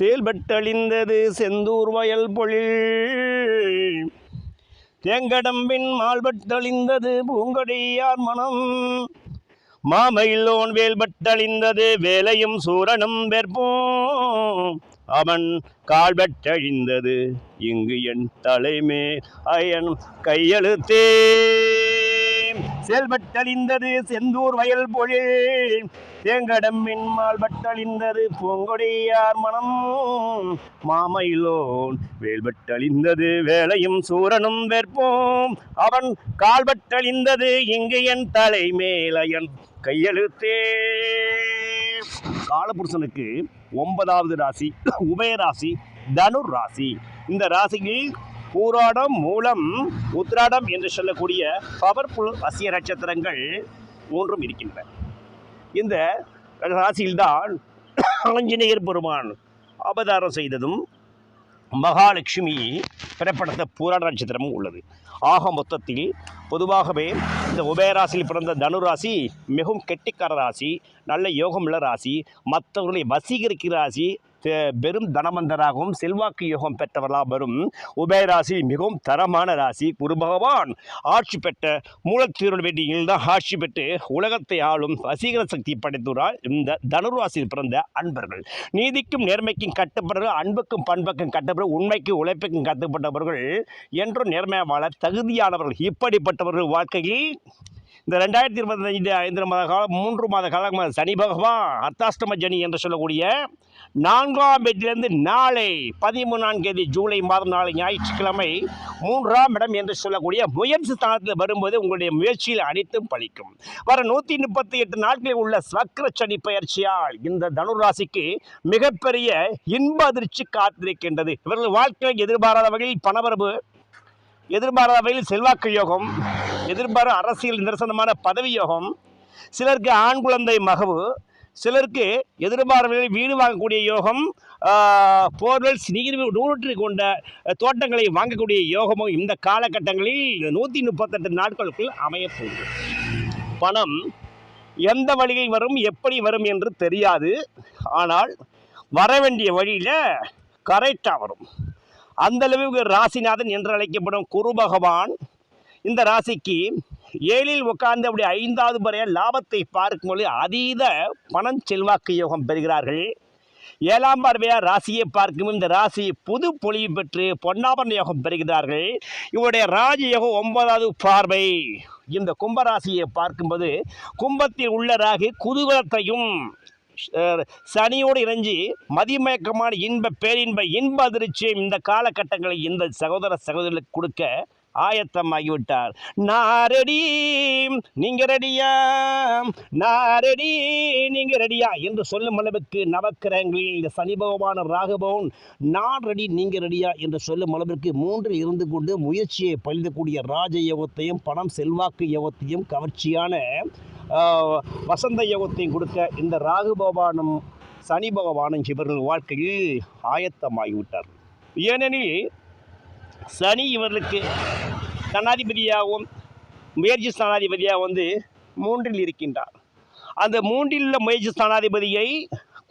செயல்பட்டழிந்தது செந்தூர் வயல் பொழில். தேங்கடம்பின் மால்பட்டழிந்தது பூங்கொடியார் மனம். மாமயிலோன் வேல்பட்டழிந்தது வேலையும் சூரனும் வெற்போம். அவன் கால்பட்டழிந்தது இங்கு என் தலைமே அயன் கையெழுத்தே. செயல்பட்டழிந்தது செந்தூர் வயல் பொழில். தேங்கடம் மின்மால் பட்டழிந்தது பூங்கொடியார் மனம். மாமயிலோன் வேல்பட்டழிந்தது வேலையும் சூரனும் வேற்போம். அவன் கால்பட்டழிந்தது இங்கு என் தலை மேலையன் கையெழுத்தே. காலபுருஷனுக்கு ஒன்பதாவது ராசி உபயராசி தனுர் ராசி. இந்த ராசியில் பூராடம் மூலம் உத்ராடம் என்று சொல்லக்கூடிய பவர்ஃபுல் வசிய நட்சத்திரங்கள் மூன்றும் இருக்கின்றன. இந்த ராசியில்தான் ஆஞ்சநேயர் பெருமான் அவதாரம் செய்ததும் மகாலட்சுமி பிறப்படுத்த பூராட நட்சத்திரமும் உள்ளது. ஆக மொத்தத்தில் பொதுவாகவே இந்த உபயராசியில் பிறந்த தனுராசி மிகவும் கெட்டிக்கார ராசி நல்ல யோகமுள்ள ராசி மற்றவர்களை வசீகரிக்கிற ராசி பெரும் தனமந்தராகவும் செல்வாக்கு யோகம் பெற்றவர்களாக வரும் உபயராசி மிகவும் தரமான ராசி. குரு பகவான் ஆட்சி பெற்ற மூலத்தீரோட வேண்டியில் தான் ஆட்சி பெற்று உலகத்தை ஆளும் வசீகர சக்தி படைத்துறால் இந்த தனுராசியில் பிறந்த அன்பர்கள். நீதிக்கும் நேர்மைக்கும் கட்டுப்படுற அன்புக்கும் பண்புக்கும் கட்டுப்படுற உண்மைக்கும் உழைப்புக்கும் கட்டுப்பட்டவர்கள் என்றும் நேர்மையாக வாழ தகுதியானவர்கள். இப்படிப்பட்டவர்கள் வாழ்க்கையில் இந்த ரெண்டாயிரத்தி இருபத்தஞ்சு ஐந்து மாத காலம் மூன்று மாத காலமாக சனி பகவான் அர்த்தாஷ்டம ஜனி என்று சொல்லக்கூடிய நான்காம் வீட்டிலிருந்து நாளை பதிமூணாம் தேதி ஜூலை மாதம் நாளை ஞாயிற்றுக்கிழமை மூன்றாம் இடம் என்று சொல்லக்கூடிய முயற்சி ஸ்தானத்தில் வரும்போது உங்களுடைய முயற்சியில் அனைத்தும் பலிக்கும். வர நூற்றி முப்பத்தி எட்டு நாட்களில் உள்ள சக்கர சனி பயிற்சியால் இந்த தனுராசிக்கு மிகப்பெரிய இன்ப அதிர்ச்சி காத்திருக்கின்றது. இவர்கள் வாழ்க்கையில் எதிர்பாராத வகையில் பணவரவு எதிர்பாராத வகையில் செல்வாக்கு யோகம் எதிர்பார அரசியல் நிரசனமான பதவி யோகம் சிலருக்கு ஆண் குழந்தை மகவு சிலருக்கு எதிர்பார்வையில் வீடு வாங்கக்கூடிய யோகம் போர்வெல்ஸ் நீர் நூற்று கொண்ட தோட்டங்களை வாங்கக்கூடிய யோகமும் இந்த காலகட்டங்களில் நூற்றி முப்பத்தெட்டு நாட்களுக்குள் அமையப்போகுது. பணம் எந்த வழியில் வரும் எப்படி வரும் என்று தெரியாது. ஆனால் வர வேண்டிய வழியில் கரெக்டாக வரும். அந்த அளவுக்கு ராசிநாதன் என்று அழைக்கப்படும் குரு பகவான் இந்த ராசிக்கு ஏழில் உட்கார்ந்து அப்படி ஐந்தாவது முறைய லாபத்தை பார்க்கும்போது அதீத பணம் செல்வாக்கு யோகம் பெறுகிறார்கள். ஏழாம் பார்வையாக ராசியை பார்க்கும் இந்த ராசி புது பொழிவு பெற்று பொன்னாபரண யோகம் பெறுகிறார்கள். இவருடைய ராஜயோகம் ஒன்பதாவது பார்வை. இந்த கும்பராசியை பார்க்கும்போது கும்பத்தில் உள்ள ராகு குதூகலத்தையும் சனியோடு இணைஞ்சு மதிமயக்கமான இன்ப பேரின்ப இன்ப அதிர்ச்சியும் இந்த காலகட்டங்களை இந்த சகோதர சகோதரிகளுக்கு கொடுக்க ஆயத்தமாகிவிட்டார். நான் நீங்க ரெடியா? நாரடி ரெடி நீங்க ரெடியா? என்று சொல்லும் அளவுக்கு நவக்கிரகங்களில் இந்த சனி பகவான ராகபவன் நான் ரெடி நீங்க ரெடியா? என்று சொல்லும் அளவிற்கு மூன்றில் இருந்து கொண்டு முயற்சியை பழிதக்கூடிய ராஜ யோகத்தையும் பணம் செல்வாக்கு யோகத்தையும் கவர்ச்சியான வசந்த யோகத்தையும் கொடுக்க இந்த ராகு பகவானும் சனி பகவானும் இவர்கள் வாழ்க்கையில் ஆயத்தமாகிவிட்டார். ஏனெனில் சனி இவர்களுக்கு ஸ்தானாதிபதியாகவும் முயற்சி ஸ்தானாதிபதியாக வந்து மூன்றில் இருக்கின்றார். அந்த மூன்றில் உள்ள முயற்சி ஸ்தானாதிபதியை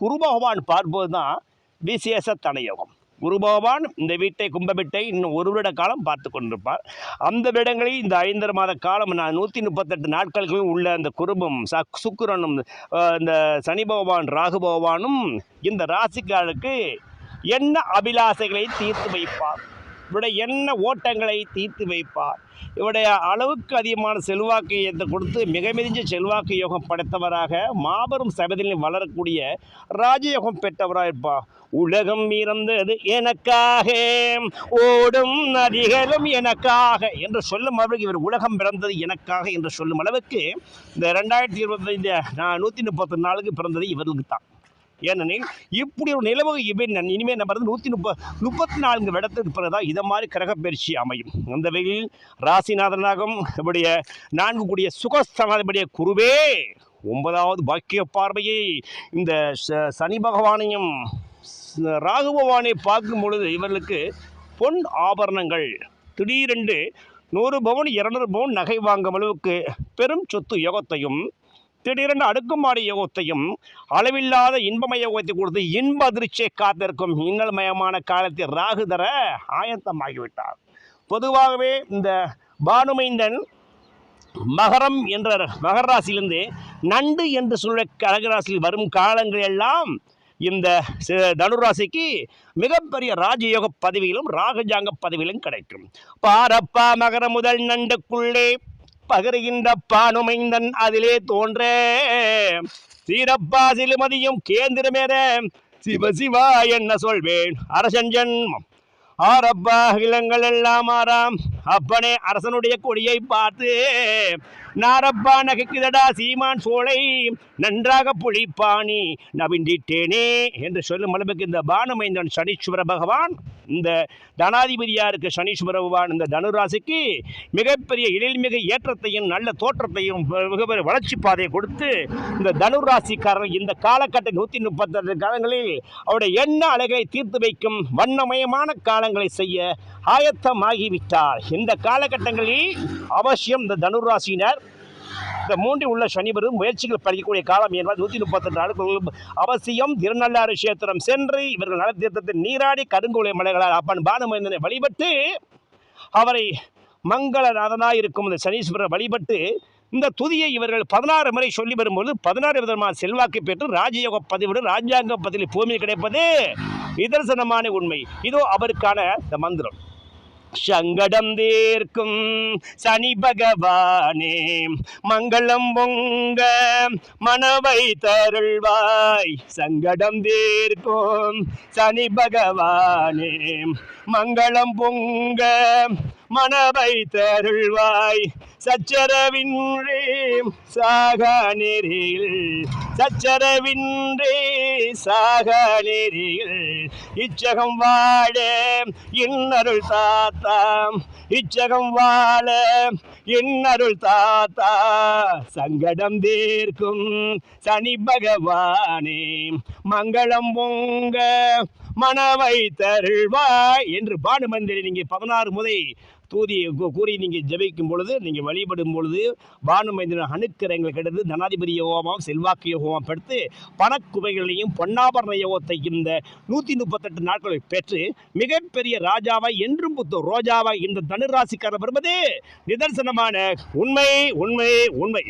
குரு பகவான் பார்ப்பது தான் விசேஷ தனயோகம். குருபகவான் இந்த வீட்டை கும்பவிட்டை இன்னும் ஒரு வருட காலம் பார்த்து கொண்டிருப்பார். அந்த வருடங்களில் இந்த ஐந்தரை மாத காலம் நான் நூற்றி முப்பத்தெட்டு நாட்களுக்கு உள்ள அந்த குருபம் ச சுக்கிரனும் இந்த சனி பகவான் ராகு பகவானும் இந்த ராசிக்காருக்கு என்ன அபிலாசைகளை தீர்த்து வைப்பார்? இவருடைய என்ன ஓட்டங்களை தீர்த்து வைப்பார்? இவருடைய அளவுக்கு அதிகமான செல்வாக்கு ஏற்ற கொடுத்து மிக மிதிஞ்ச செல்வாக்கு யோகம் படைத்தவராக மாபெரும் சபதியில் வளரக்கூடிய ராஜயோகம் பெற்றவராக இருப்பார் உலகம் இறந்தது எனக்காக ஓடும் நதிகளும் எனக்காக என்று சொல்லும் அளவுக்கு இவர் உலகம் பிறந்தது எனக்காக என்று சொல்லும் அளவுக்கு இந்த ரெண்டாயிரத்தி இருபத்தைந்து நூற்றி முப்பத்தி நாலுக்கு பிறந்தது இவர்களுக்கு தான் ஏனெனில் இப்படி ஒரு நிலவு இனிமேல் நம்ம வந்து நூற்றி முப்ப முப்பத்தி நான்கு இடத்துக்கு பிறகுதான் இதை மாதிரி கிரகப்பயிற்சி அமையும். அந்த வகையில் ராசிநாதனாகவும் இவருடைய நான்கு கூடிய சுகஸ்தானாதிபதிய குருவே ஒன்பதாவது பாக்கிய பார்வையை இந்த சனி பகவானையும் ராகு பகவானை பார்க்கும் பொழுது இவர்களுக்கு பொன் ஆபரணங்கள். திடீரென்று நூறு பவுன் இரநூறு பவுன் நகை வாங்கும் அளவுக்கு பெரும் சொத்து யோகத்தையும் திடீரென அடுக்குமாடி யோகத்தையும் அளவில்லாத இன்பமய யோகத்தை கொடுத்து இன்ப அதிர்ச்சியை காத்திருக்கும் இன்னல்மயமான காலத்தில் ராகு தர ஆயத்தமாகிவிட்டார். பொதுவாகவே இந்த பானுமைந்தன் மகரம் என்ற மகர ராசியிலிருந்து நண்டு என்று சொல்ல கடகராசியில் வரும் காலங்கள் எல்லாம் இந்த தனுராசிக்கு மிகப்பெரிய ராஜயோக பதவியிலும் ராகஜாங்க பதவியிலும் கிடைக்கும். பாரப்பா மகர முதல் நண்டுக்குள்ளே பகருகின்ற பானுமைந்தன் அதிலே தோன்ற. சீரப்பா சிலுமதியும் கேந்திரமேற சிவ சிவா என்ன சொல்வேன்? அரசன் ஜன்மம். ஆரப்பா இளங்கள் எல்லாம் ஆறாம். அப்பனே அரசனுடைய கொடியை பார்த்து நாரப்பா நகைக்குதடா சீமான் சோலை நன்றாக புளிப்பாணி நவிண்டிட்டேனே என்று சொல்லும் அளவுக்கு இந்த பானமைந்தன் சனீஸ்வர பகவான் இந்த தனாதிபதியா இருக்க சனீஸ்வர பகவான் இந்த தனுராசிக்கு மிகப்பெரிய எழில்மிகு ஏற்றத்தையும் நல்ல தோற்றத்தையும் மிகப்பெரிய வளர்ச்சி பாதையை கொடுத்து இந்த தனுராசிக்காரர் இந்த காலகட்ட நூற்றி முப்பத்தெட்டு காலங்களில் அவருடைய எண்ண அழகை தீர்த்து வைக்கும் வண்ணமயமான காலங்களை செய்ய ஆயத்தமாகிவிட்டார். இந்த காலகட்டங்களில் அவசியம் இந்த தனுராசினர் இந்த மூன்றில் உள்ள சனிபரும் முயற்சிகள் படிக்கக்கூடிய காலம் என்பது நூற்றி முப்பத்தெட்டு நாட்கள் அவசியம் திருநள்ளாறு கஷேத்திரம் சென்று இவர்கள் நலத்தீர்த்தத்தை நீராடி கருங்குலை மலைகளால் அப்பன் பானுமந்தனை வழிபட்டு அவரை மங்களநாதனாக இருக்கும் இந்த சனீஸ்வரரை வழிபட்டு இந்த துதியை இவர்கள் பதினாறு முறை சொல்லி வரும்போது பதினாறு விதமான செல்வாக்கு பெற்று ராஜயோக பதிவோடு ராஜாங்க பதிவில் பூமி கிடைப்பது நிதர்சனமான உண்மை. இதோ அவருக்கான இந்த மந்திரம். சங்கடம் தீர்க்கும் சனி பகவானே மங்களம் பொங்க மனவை தருள்வாய். சங்கடம் தீர்க்கும் சனி பகவானே மங்களம் பொங்க மனபை தருள்வாய் சச்சரவின்றி சாக நெறியில் சச்சரவின்றி சாக நெறியில் இச்சகம் வாழ இன்னருள் தாத்தாம் இச்சகம் வாழ இன்னருள் தாத்தா. சங்கடம் தீர்க்கும் சனி பகவானே மங்களம் பொங்க மனவை தருள்வாய் என்று பானுமந்திரி நீங்கள் பதினாறு முறை தூதி கூறி நீங்கள் ஜபிக்கும் பொழுது நீங்கள் வழிபடும் பொழுது பானுமந்திரன் அணுக்கரங்கள் கிடைத்து தனாதிபதி யோகமாகவும் செல்வாக்கு யோகமாக படுத்து பணக்குவைகளையும் பொன்னாபரண யோகத்தையும் இந்த நூற்றி முப்பத்தெட்டு நாட்களை பெற்று மிகப்பெரிய ராஜாவாய் என்றும் புத்த ரோஜாவாய் இந்த தனுராசிக்காரர் வருவது நிதர்சனமான உண்மை உண்மை உண்மை.